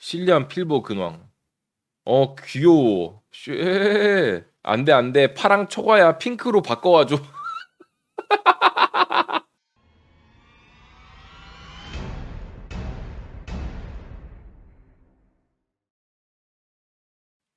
실리안 필보 근황. 어 귀여워. 쉐. 안돼 안돼 파랑 초과야 핑크로 바꿔와줘.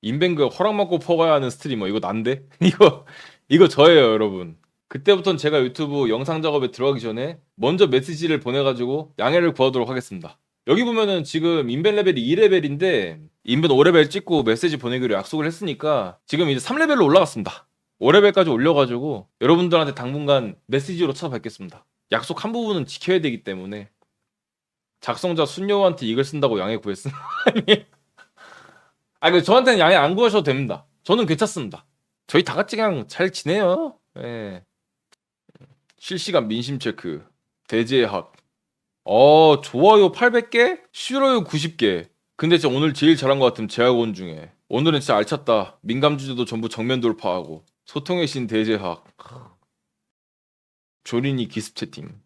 인벤그 허락받고 퍼가야 하는 스트리머 이거 난데? 이거 이거 저예요 여러분. 그때부터는 제가 유튜브 영상 작업에 들어가기 전에 먼저 메시지를 보내가지고 양해를 구하도록 하겠습니다. 여기 보면은 지금 인벤 레벨이 2레벨인데 인벤 5레벨 찍고 메시지 보내기로 약속을 했으니까 지금 이제 3레벨로 올라갔습니다. 5레벨까지 올려가지고 여러분들한테 당분간 메시지로 찾아뵙겠습니다. 약속 한 부분은 지켜야 되기 때문에 작성자 순여한테 이걸 쓴다고 양해 구했습니다. 아니, 아, 그 저한테는 양해 안 구하셔도 됩니다. 저는 괜찮습니다. 저희 다 같이 그냥 잘 지내요. 예. 실시간 민심 체크. 대제의 학. 어, 좋아요 800개? 싫어요 90개. 근데 진짜 오늘 제일 잘한 것 같은 제학원 중에. 오늘은 진짜 알찼다. 민감 주제도 전부 정면 돌파하고. 소통의 신 대제학. 조린이 기습 채팅.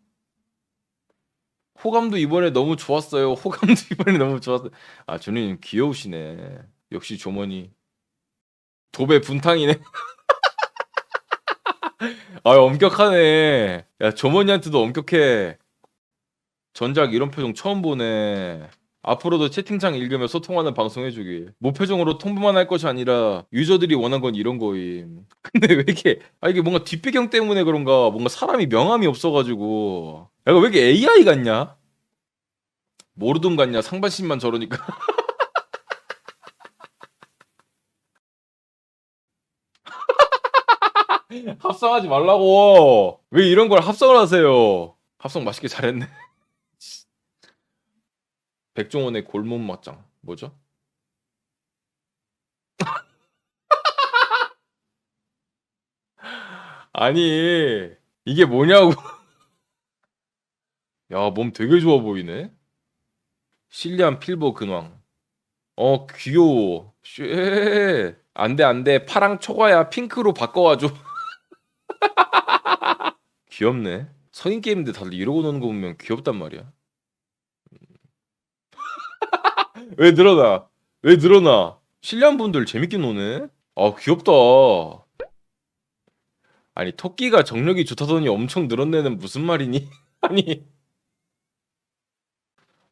호감도 이번에 너무 좋았어요. 호감도 이번에 너무 좋았어요. 아, 조린님 귀여우시네. 역시 조머니. 도배 분탕이네. 아, 엄격하네. 야, 조머니한테도 엄격해. 전작 이런 표정 처음 보네. 앞으로도 채팅창 읽으며 소통하는 방송 해주길. 무표정으로 통보만 할 것이 아니라 유저들이 원한 건 이런 거임. 근데 왜 이렇게 아 이게 뭔가 뒷배경 때문에 그런가 뭔가 사람이 명함이 없어가지고. 야, 이거 왜 이렇게 AI 같냐? 모르든 같냐? 상반신만 저러니까. 합성하지 말라고. 왜 이런 걸 합성을 하세요? 합성 맛있게 잘했네. 백종원의 골목 맞짱 뭐죠? 아니 이게 뭐냐고. 야 몸 되게 좋아 보이네. 실리안 필보 근황. 어 귀여워. 쉐. 안돼 안돼 파랑 초과야 핑크로 바꿔와줘. 귀엽네. 성인 게임인데 다들 이러고 노는 거 보면 귀엽단 말이야. 왜 늘어나? 왜 늘어나? 실리안 분들 재밌게 노네. 아 귀엽다. 아니 토끼가 정력이 좋다더니 엄청 늘어내는 무슨 말이니? 아니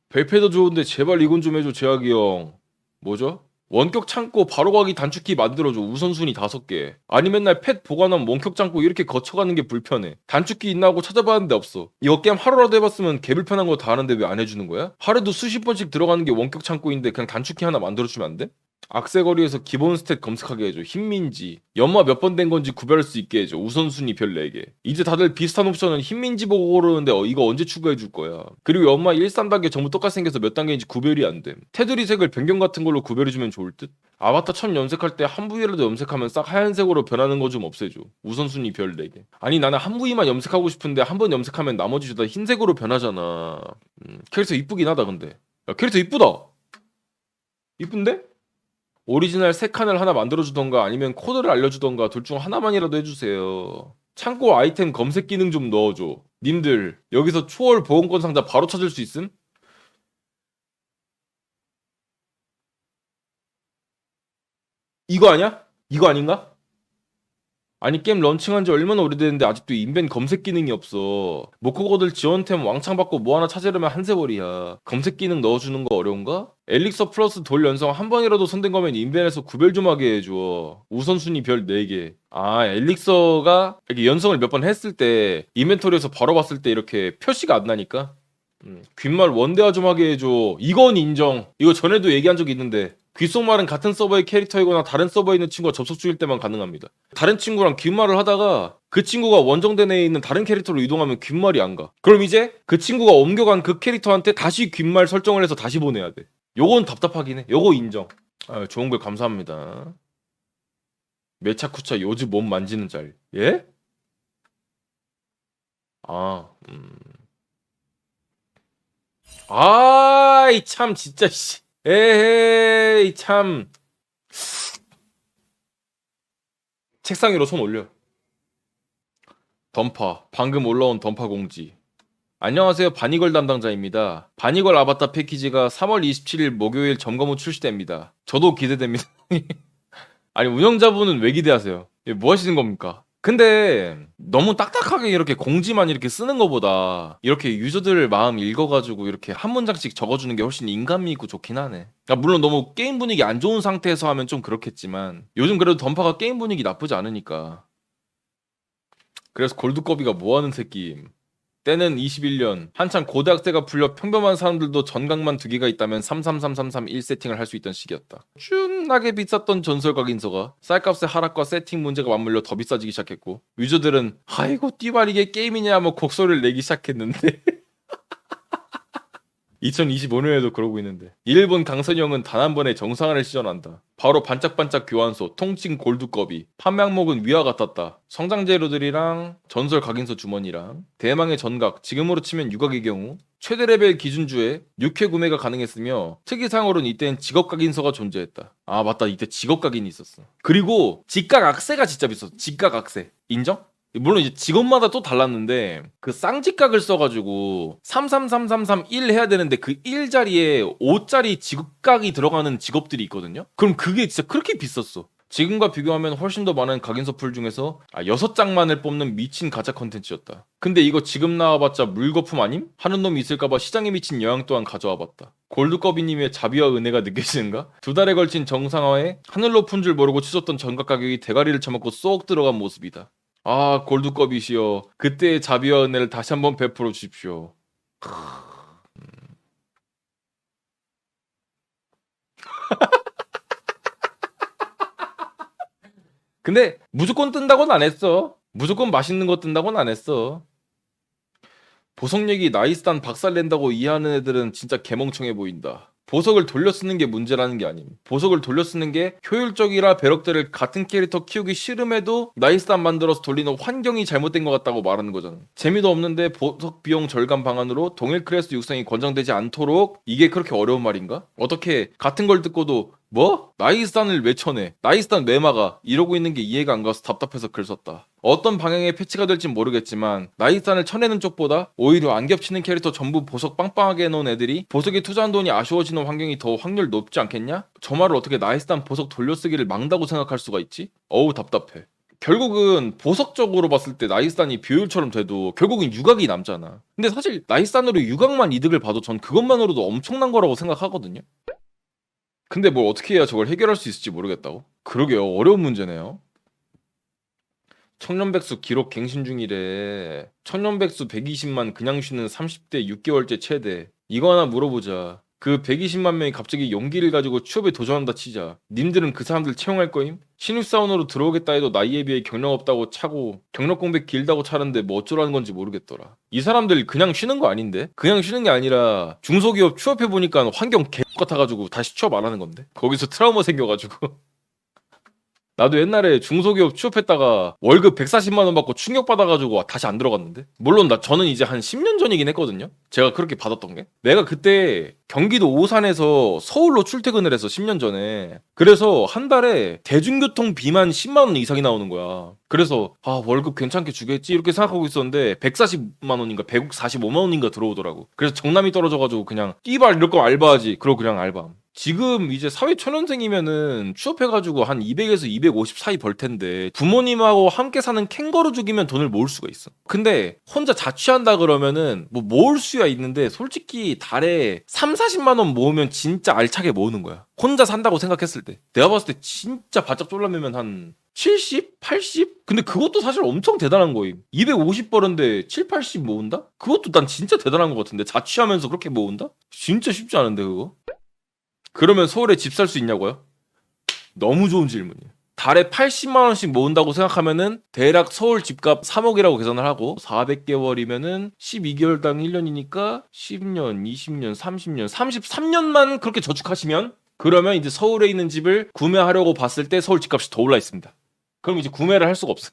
벨페도 좋은데 제발 이건 좀 해줘 제학이 형. 뭐죠? 원격 창고 바로 가기 단축키 만들어줘 우선순위 다섯 개 아니 맨날 펫 보관하면 원격 창고 이렇게 거쳐가는 게 불편해 단축키 있나 하고 찾아봤는데 없어 이거 게임 하루라도 해봤으면 개불편한 거다 아는데 왜 안 해주는 거야? 하루도 수십 번씩 들어가는 게 원격 창고인데 그냥 단축키 하나 만들어주면 안 돼? 악세거리에서 기본 스탯 검색하게 해줘. 흰민지. 연마 몇 번 된 건지 구별할 수 있게 해줘. 우선순위 별 4개. 이제 다들 비슷한 옵션은 흰민지 보고 고르는데 어, 이거 언제 추가해 줄 거야? 그리고 연마 1, 3단계 전부 똑같이 생겨서 몇 단계인지 구별이 안돼 테두리 색을 변경 같은 걸로 구별해 주면 좋을 듯. 아바타 첫 염색할 때 한 부위라도 염색하면 싹 하얀색으로 변하는 거 좀 없애줘. 우선순위 별 4개. 아니 나는 한 부위만 염색하고 싶은데 한 번 염색하면 나머지 다 흰색으로 변하잖아. 음, 캐릭터 이쁘긴 하다 근데. 야 캐릭터 이쁘다! 이쁜데? 오리지널 세 칸을 하나 만들어주던가 아니면 코드를 알려주던가 둘 중 하나만이라도 해주세요. 창고 아이템 검색 기능 좀 넣어줘. 님들 여기서 초월 보험권 상자 바로 찾을 수 있음? 이거 아니야? 이거 아닌가? 아니 게임 런칭한 지 얼마나 오래됐는데 아직도 인벤 검색 기능이 없어. 모코거들 지원템 왕창 받고 뭐 하나 찾으려면 한 세월이야. 검색 기능 넣어주는 거 어려운가? 엘릭서 플러스 돌 연성 한 번이라도 손댄 거면 인벤에서 구별 좀 하게 해줘. 우선순위 별 4개. 아 엘릭서가 이렇게 연성을 몇 번 했을 때 이벤토리에서 바로 봤을 때 이렇게 표시가 안 나니까? 음, 귓말 원대화 좀 하게 해줘. 이건 인정. 이거 전에도 얘기한 적이 있는데 귓속말은 같은 서버의 캐릭터이거나 다른 서버에 있는 친구가 접속 중일 때만 가능합니다. 다른 친구랑 귓말을 하다가 그 친구가 원정대 내에 있는 다른 캐릭터로 이동하면 귓말이 안 가. 그럼 이제 그 친구가 옮겨간 그 캐릭터한테 다시 귓말 설정을 해서 다시 보내야 돼. 요건 답답하긴 해. 요거 인정. 아, 좋은 글 감사합니다. 메차쿠차 요즈 몸 만지는 짤. 예? 아, 음. 아이 참 진짜 씨. 에헤 이 참 책상 위로 손 올려 던파 방금 올라온 던파 공지 안녕하세요. 바니걸 담당자입니다. 바니걸 아바타 패키지가 3월 27일 목요일 점검 후 출시됩니다. 저도 기대됩니다. 아니 운영자분은 왜 기대하세요? 이게 뭐 하시는 겁니까? 근데 너무 딱딱하게 이렇게 공지만 이렇게 쓰는 것보다 이렇게 유저들 마음 읽어가지고 이렇게 한 문장씩 적어주는 게 훨씬 인간미 있고 좋긴 하네. 그러니까 물론 너무 게임 분위기 안 좋은 상태에서 하면 좀 그렇겠지만 요즘 그래도 던파가 게임 분위기 나쁘지 않으니까. 그래서 골드거비가 뭐하는 새끼임. 때는 21년 한창 고대학생가 풀려 평범한 사람들도 전각만 두 개가 있다면 333331 세팅을 할 수 있던 시기였다. 쭉나게 비쌌던 전설 각 인서가 쌀값의 하락과 세팅 문제가 맞물려 더 비싸지기 시작했고 유저들은 아이고 띠발 이게 게임이냐 하며 곡소리를 내기 시작했는데 2025년에도 그러고 있는데 일본 강선영은 단 한 번에 정상화를 시전한다. 바로 반짝반짝 교환소, 통칭 골드컵이 판매 항목은 위와 같았다. 성장 재료들이랑 전설 각인서 주머니랑 대망의 전각, 지금으로 치면 유각의 경우 최대 레벨 기준주에 6회 구매가 가능했으며 특이사항으로는 이때는 직업 각인서가 존재했다. 아 맞다 이때 직업 각인이 있었어. 그리고 직각 악세가 진짜 비쌌어. 직각 악세 인정? 물론 이제 직업마다 또 달랐는데 그 쌍직각을 써가지고 333331 해야 되는데 그 1 자리에 5짜리 직각이 들어가는 직업들이 있거든요. 그럼 그게 진짜 그렇게 비쌌어. 지금과 비교하면 훨씬 더 많은 각인서 풀 중에서 아, 6장만을 뽑는 미친 가짜 컨텐츠였다. 근데 이거 지금 나와봤자 물거품 아님? 하는 놈이 있을까봐 시장에 미친 영향 또한 가져와봤다. 골드꺼비님의 자비와 은혜가 느껴지는가? 두 달에 걸친 정상화에 하늘 높은 줄 모르고 치솟던 전각 가격이 대가리를 쳐먹고 쏙 들어간 모습이다. 아 골드컵이시여 그때의 자비와 은혜를 다시 한번 베풀어 주십시오. 근데 무조건 뜬다고는 안 했어. 무조건 맛있는 거 뜬다고는 안 했어. 보석력이 나이스단 박살 낸다고 이해하는 애들은 진짜 개멍청해 보인다 보석을 돌려 쓰는 게 문제라는 게 아님. 보석을 돌려 쓰는 게 효율적이라 배럭들을 같은 캐릭터 키우기 싫음에도 나이스단 만들어서 돌리는 환경이 잘못된 것 같다고 말하는 거잖아. 재미도 없는데 보석 비용 절감 방안으로 동일 클래스 육성이 권장되지 않도록 이게 그렇게 어려운 말인가? 어떻게 같은 걸 듣고도 뭐? 나이스단을 왜 쳐내? 나이스단 왜 막아? 이러고 있는 게 이해가 안 가서 답답해서 글 썼다. 어떤 방향의 패치가 될진 모르겠지만 나이스단을 쳐내는 쪽보다 오히려 안 겹치는 캐릭터 전부 보석 빵빵하게 해놓은 애들이 보석에 투자한 돈이 아쉬워지는 환경이 더 확률 높지 않겠냐? 저 말을 어떻게 나이스단 보석 돌려쓰기를 막다고 생각할 수가 있지? 어우 답답해. 결국은 보석적으로 봤을 때 나이스단이 비율처럼 돼도 결국은 유각이 남잖아. 근데 사실 나이스단으로 유각만 이득을 봐도 전 그것만으로도 엄청난 거라고 생각하거든요. 근데 뭘 어떻게 해야 저걸 해결할 수 있을지 모르겠다고? 그러게요. 어려운 문제네요. 청년백수 기록 갱신 중이래. 청년백수 120만 그냥 쉬는 30대 6개월째 최대. 이거 하나 물어보자. 그 120만 명이 갑자기 용기를 가지고 취업에 도전한다 치자. 님들은 그 사람들 채용할 거임? 신입사원으로 들어오겠다 해도 나이에 비해 경력 없다고 차고 경력 공백 길다고 차는데 뭐 어쩌라는 건지 모르겠더라. 이 사람들 그냥 쉬는 거 아닌데? 그냥 쉬는 게 아니라 중소기업 취업해 보니까 환경 개 같아가지고 다시 취업 안 하는 건데? 거기서 트라우마 생겨가지고. 나도 옛날에 중소기업 취업했다가 월급 140만 원 받고 충격 받아가지고 다시 안 들어갔는데? 물론 나 저는 이제 한 10년 전이긴 했거든요? 제가 그렇게 받았던 게? 내가 그때 경기도 오산에서 서울로 출퇴근을 해서 10년 전에 그래서 한 달에 대중교통 비만 10만 원 이상이 나오는 거야 그래서 아 월급 괜찮게 주겠지 이렇게 생각하고 있었는데 140만 원인가 145만 원인가 들어오더라고 그래서 정남이 떨어져가지고 그냥 띠발 이럴 거 알바하지 그러고 그냥 알바함 지금 이제 사회 초년생이면은 취업해가지고 한 200에서 250 사이 벌 텐데 부모님하고 함께 사는 캥거루 죽이면 돈을 모을 수가 있어. 근데 혼자 자취한다 그러면은 뭐 모을 수야 있는데 솔직히 달에 3, 40만 원 모으면 진짜 알차게 모으는 거야. 혼자 산다고 생각했을 때. 내가 봤을 때 진짜 바짝 졸라매면 한 70? 80? 근데 그것도 사실 엄청 대단한 거임. 250 벌었는데 7, 80 모은다? 그것도 난 진짜 대단한 것 같은데 자취하면서 그렇게 모은다? 진짜 쉽지 않은데 그거? 그러면 서울에 집 살 수 있냐고요? 너무 좋은 질문이에요. 달에 80만 원씩 모은다고 생각하면은 대략 서울 집값 3억이라고 계산을 하고 400개월이면은 12개월당 1년이니까 10년, 20년, 30년, 33년만 그렇게 저축하시면 그러면 이제 서울에 있는 집을 구매하려고 봤을 때 서울 집값이 더 올라 있습니다. 그럼 이제 구매를 할 수가 없어.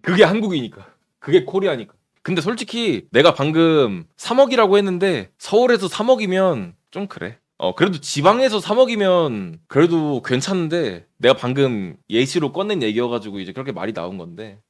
그게 한국이니까. 그게 코리아니까. 근데 솔직히 내가 방금 3억이라고 했는데 서울에서 3억이면 좀 그래. 어, 그래도 지방에서 3억이면 그래도 괜찮은데 내가 방금 예시로 꺼낸 얘기여가지고 이제 그렇게 말이 나온 건데